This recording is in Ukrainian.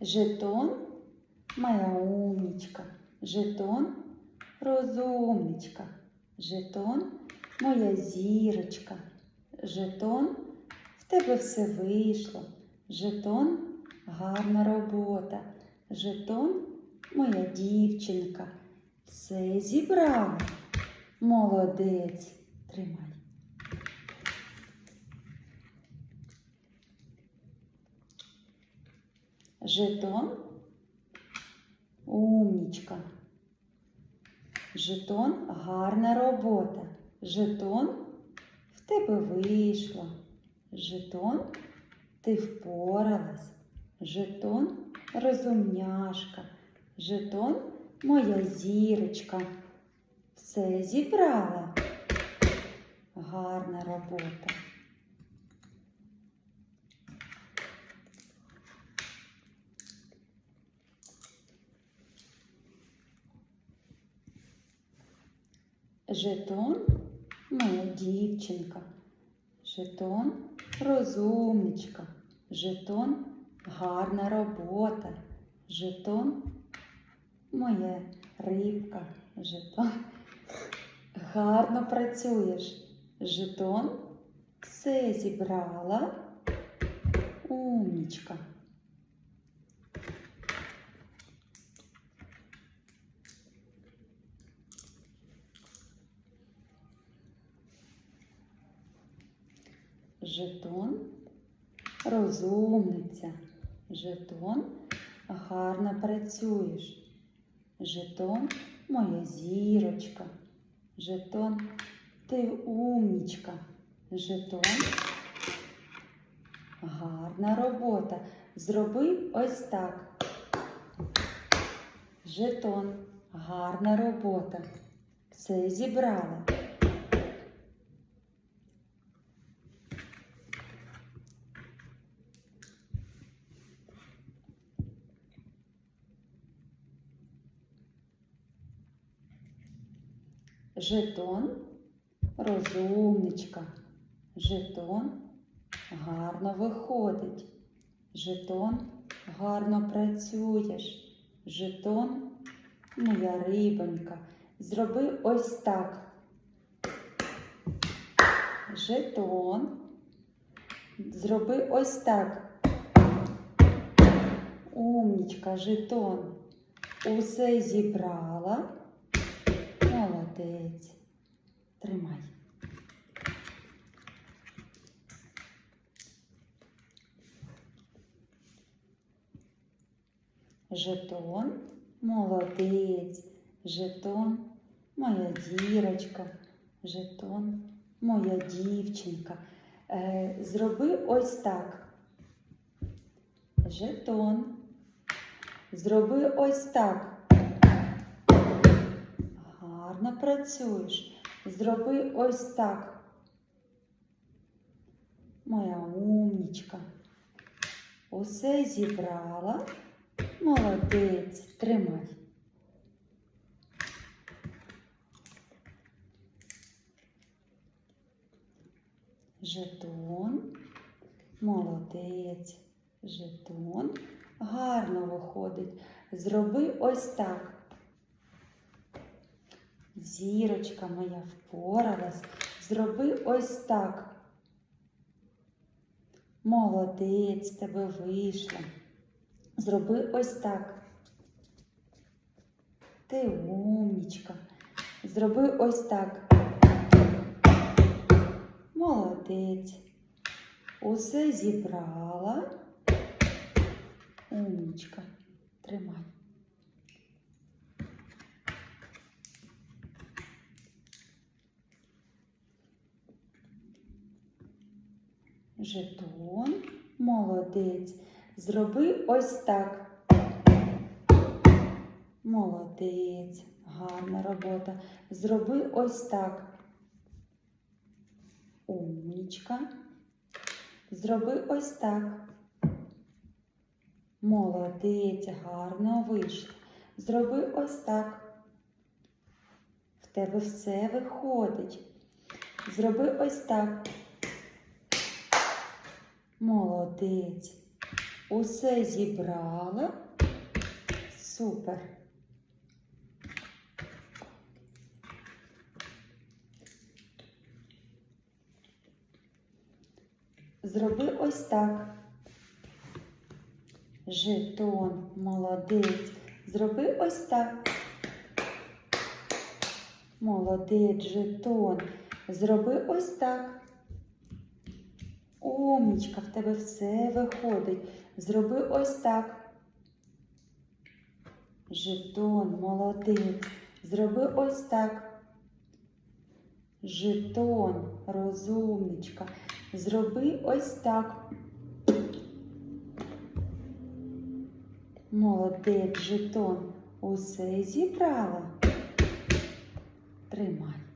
Жетон моя умнічка. Жетон розумничка. Жетон моя зірочка. Жетон в тебе все вийшло. Жетон гарна робота. Жетон моя дівчинка. Все зібрала. Молодець. Тримай. Жетон. Умнічка. Жетон гарна робота. Жетон в тебе вийшло. Жетон ти впоралась. Жетон розумняшка. Жетон моя зірочка. Все зібрала. Гарна робота. Жетон моя дівчинка. Жетон розумничка. Жетон гарна робота. Жетон моя рибка. Жетон гарно працюєш. Жетон все зібрала. Умнічка. Жетон розумниця. Жетон гарно працюєш. Жетон моя зірочка. Жетон ти умнічка. Жетон гарна робота. Зроби ось так. Жетон гарна робота. Все зібрала. Жетон розумничка. Жетон гарно виходить. Жетон гарно працюєш. Жетон моя рибонька. Зроби ось так. Жетон. Зроби ось так. Умнічка, жетон. Усе зібрала. Молодець. Тримай. Жетон. Молодець. Жетон. Моя дірочка. Жетон. Моя дівчинка. Е, зроби ось так. Жетон. Зроби ось так. Гарно працюєш. Зроби ось так. Моя умнічка. Усе зібрала. Молодець. Тримай. Жетон. Молодець. Жетон. Гарно виходить. Зроби ось так. Зірочка моя впоралась. Зроби ось так. Молодець тебе вийшло. Зроби ось так. Ти умнічка. Зроби ось так. Молодець. Усе зібрала. Умнічка. Тримай. Жетон. Молодець. Зроби ось так. Молодець. Гарна робота. Зроби ось так. Умнічка. Зроби ось так. Молодець, гарно вийшло. Зроби ось так. В тебе все виходить. Зроби ось так. Молодець. Усе зібрала. Супер. Зроби ось так. Жетон, молодець. Зроби ось так. Молодець, жетон. Зроби ось так. Умнічка, в тебе все виходить. Зроби ось так. Жетон, молодець. Зроби ось так. Жетон, розумничка. Зроби ось так. Молодець, жетон. Усе зібрала. Тримай.